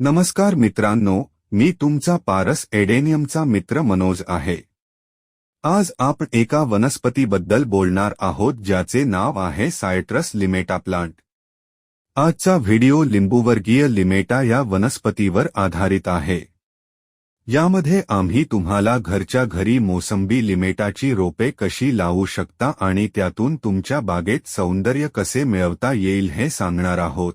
नमस्कार मित्रांनो मी तुमचा पारस एडेनियमचा मित्र मनोज आहे. आज आपण एका वनस्पतीबद्दल बोलणार आहोत ज्याचे नाव आहे सायट्रस लिमेटा प्लांट. आजचा व्हिडिओ लिंबूवर्गीय लिमेटा या वनस्पतीवर आधारित आहे. यामध्ये आम्ही तुम्हाला घरच्या घरी मोसंबी लिमेटाची रोपे कशी लावू शकता आणि त्यातून तुमच्या बागेत सौंदर्य कसे मिळवता येईल हे सांगणार आहोत.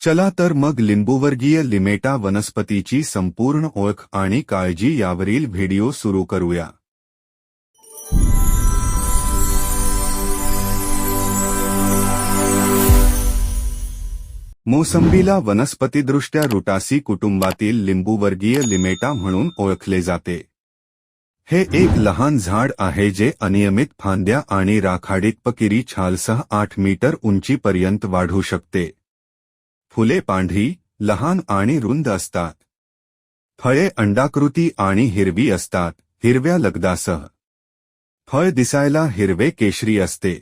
चला तर मग लिंबूवर्गीय लिमेटा वनस्पतीची संपूर्ण ओळख आणि काळजी यावरील व्हिडिओ सुरू करूया. मोसंबीला वनस्पतीदृष्ट्या रुटासी कुटुंबातील लिंबूवर्गीय लिमेटा म्हणून ओळखले जाते. हे एक लहान झाड आहे जे अनियमित फांद्या आणि राखाडीत पकिरी छालसह आठ मीटर उंचीपर्यंत वाढू शकते. फुले पांढरी लहान आणि रुंद असतात. फळे अंडाकृती आणि हिरवी असतात हिरव्या लगदासह. फळ दिसायला हिरवे केशरी असते.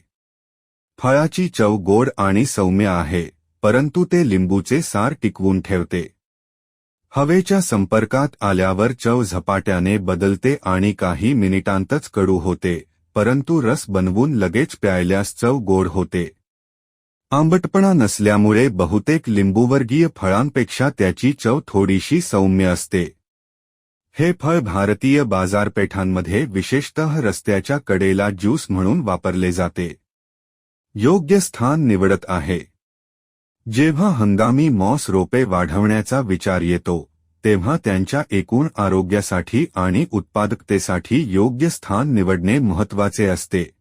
फळाची चव गोड आणि सौम्य आहे परंतु ते लिंबूचे सार टिकवून ठेवते. हवेच्या संपर्कात आल्यावर चव झपाट्याने बदलते आणि काही मिनिटांतच कडू होते परंतु रस बनवून लगेच प्यायल्यास चव गोड होते. आंबटपणा नसल्यामुळे बहुतेक लिंबूवर्गीय फळांपेक्षा त्याची चव थोडीशी सौम्य असते. हे फळ भारतीय बाजारपेठांमध्ये विशेषतः रस्त्याच्या कडेला ज्यूस म्हणून वापरले जाते. योग्य स्थान निवडत आहे. जेव्हा हंगामी मॉस रोपे वाढवण्याचा विचार येतो तेव्हा त्यांच्या एकूण आरोग्यासाठी आणि उत्पादकतेसाठी योग्य स्थान निवडणे महत्त्वाचे असते.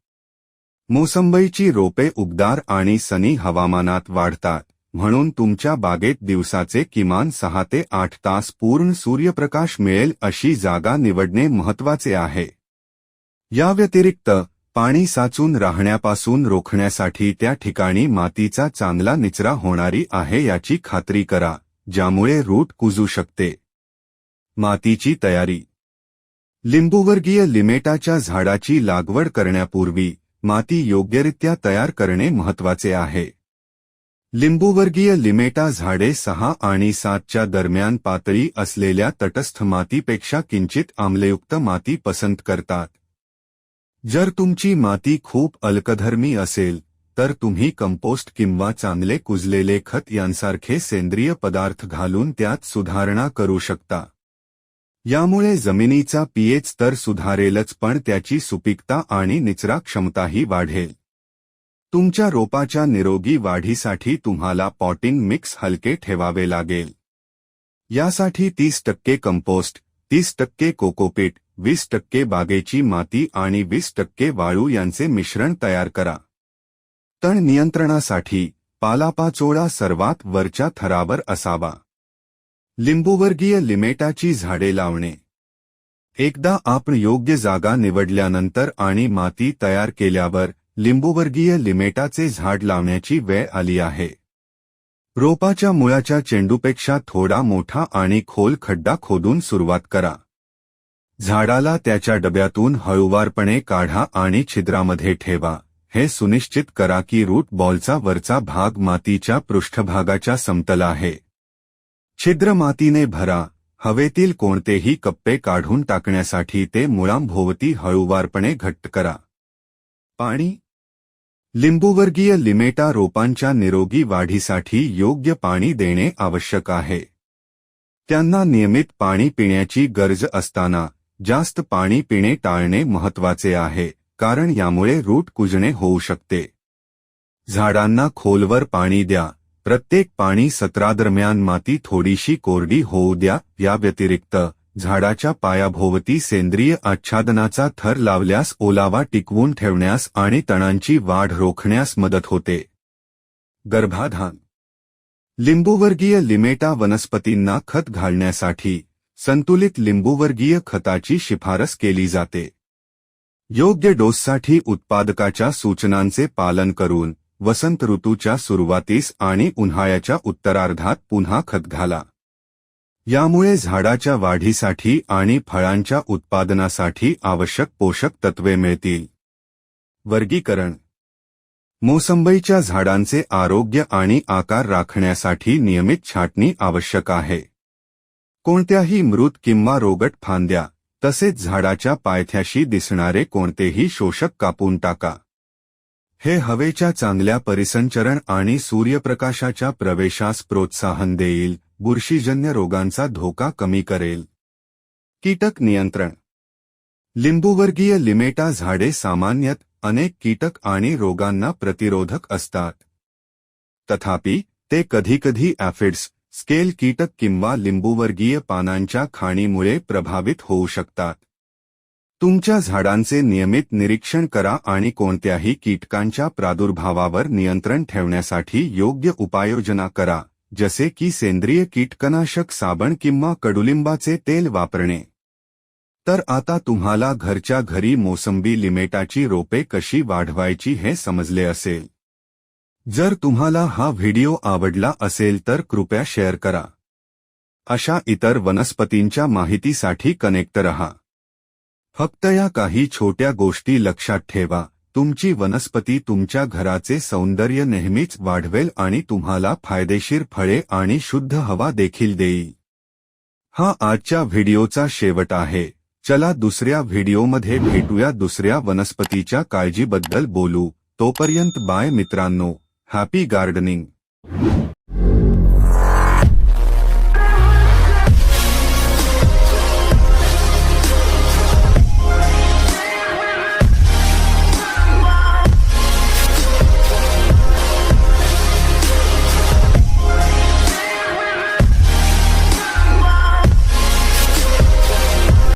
मोसंबईची रोपे उबदार आणि सनी हवामानात वाढतात म्हणून तुमच्या बागेत दिवसाचे किमान सहा ते आठ तास पूर्ण सूर्यप्रकाश मिळेल अशी जागा निवडणे महत्त्वाचे आहे. या व्यतिरिक्त पाणी साचून राहण्यापासून रोखण्यासाठी त्या ठिकाणी मातीचा चांगला निचरा होणारी आहे याची खात्री करा ज्यामुळे रूट कुजू शकते. मातीची तयारी. लिंबूवर्गीय लिमेटाच्या झाडाची लागवड करण्यापूर्वी माती योग्यरित्या तयार करणे महत्त्वाचे आहे. लिंबूवर्गीय लिमेटा झाडे सहा आणि सातच्या दरम्यान पातळी असलेल्या तटस्थ मातीपेक्षा किंचित आम्लयुक्त माती पसंत करतात. जर तुमची माती खूप अल्कधर्मी असेल तर तुम्ही कंपोस्ट किंवा चांगले कुजलेले खत यांसारखे सेंद्रिय पदार्थ घालून त्यात सुधारणा करू शकता. यामुळे जमिनीचा पीएच स्तर सुधारेलच पण त्याची सुपीकता आणि निचरा क्षमताही वाढेल. तुमच्या रोपाच्या निरोगी वाढीसाठी तुम्हाला पॉटिंग मिक्स हलके ठेवावे लागेल. यासाठी तीस टक्के कंपोस्ट तीस टक्के कोकोपीट वीस टक्के बागेची माती आणि वीस टक्के वाळू यांचे मिश्रण तयार करा. तण नियंत्रणासाठी पालापाचोळा सर्वात वरच्या थरावर असावा. लिंबूवर्गीय लिमेटाची झाडे लावणे. एकदा आपण योग्य जागा निवडल्यानंतर आणि माती तयार केल्यावर लिंबूवर्गीय लिमेटाचे झाड लावण्याची वेळ आली आहे. रोपाच्या मुळाच्या चेंडूपेक्षा थोडा मोठा आणि खोल खड्डा खोदून सुरुवात करा. झाडाला त्याच्या डब्यातून हळूवारपणे काढा आणि छिद्रामध्ये ठेवा. हे सुनिश्चित करा की रूट बॉलचा वरचा भाग मातीच्या पृष्ठभागाच्या समतल आहे. छिद्र मातीने भरा हवेतील कोणतेही कप्पे काढून टाकण्यासाठी ते मुळांभोवती हळूवारपणे घट्ट करा. पाणी. लिंबूवर्गीय लिमेटा रोपांच्या निरोगी वाढीसाठी योग्य पाणी देणे आवश्यक आहे. त्यांना नियमित पाणी पिण्याची गरज असताना जास्त पाणी पिणे टाळणे महत्त्वाचे आहे कारण यामुळे रूट कुजणे होऊ शकते. झाडांना खोलवर पाणी द्या प्रत्येक पाणी सत्रादरम्यान माती थोडीशी कोरडी होऊ द्या या व्यतिरिक्त झाडाच्या पायाभोवती सेंद्रिय आच्छादनाचा थर लावल्यास ओलावा टिकवून ठेवण्यास आणि तणांची वाढ रोखण्यास मदत होते. गर्भाधान. लिंबूवर्गीय लिमेटा वनस्पतींना खत घालण्यासाठी संतुलित लिंबूवर्गीय खताची शिफारस केली जाते. योग्य डोससाठी उत्पादकाच्या सूचनांचे पालन करून वसंत ऋतूच्या सुरुवातीस आणि उन्हाळ्याच्या उत्तरार्धात पुन्हा खत घाला. यामुळे झाडाच्या वाढीसाठी आणि फळांच्या उत्पादनासाठी आवश्यक पोषक तत्वे मिळतील. वर्गीकरण. मोसंबईच्या झाडांचे आरोग्य आणि आकार राखण्यासाठी नियमित छाटणी आवश्यक आहे. कोणत्याही मृत किंवा रोगट फांद्या तसेच झाडाच्या पायथ्याशी दिसणारे कोणतेही शोषक कापून टाका. हे हवेच्या चांगल्या परिसंचरण आणि सूर्यप्रकाशाच्या प्रवेशास प्रोत्साहन देईल बुरशीजन्य रोगांचा धोका कमी करेल. कीटक नियंत्रण. लिंबूवर्गीय लिमेटा झाडे सामान्यतः अनेक कीटक आणि रोगांना प्रतिरोधक असतात. तथापि ते कधीकधी ॲफिड्स स्केल कीटक किंवा लिंबूवर्गीय पानांच्या खाणीमुळे प्रभावित होऊ शकतात. तुमच्या झाडांचे नियमित निरीक्षण करा आणि कोणत्याही कीटकांच्या प्रादुर्भावावर नियंत्रण ठेवण्यासाठी योग्य उपाययोजना करा जसे की सेंद्रिय कीटकनाशक साबण किंवा कडुलिंबाचे तेल वापरणे. तर आता तुम्हाला घरच्या घरी मोसंबी लिमेटाची रोपे कशी वाढवायची हे समजले असेल. जर तुम्हाला हा व्हिडिओ आवडला असेल तर कृपया शेअर करा. अशा इतर वनस्पतींच्या माहितीसाठी कनेक्ट रहा. फक्त या काही छोट्या गोष्टी लक्षात ठेवा. तुमची वनस्पती तुमच्या घराचे सौंदर्य नेहमीच वाढवेल आणि तुम्हाला फायदेशीर फळे आणि शुद्ध हवा देखील देईल. हा आजच्या व्हिडिओचा शेवट आहे. चला दुसऱ्या व्हिडिओमध्ये भेटूया. दुसऱ्या वनस्पतीच्या काळजीबद्दल बोलू. तोपर्यंत बाय मित्रांनो. Happy gardening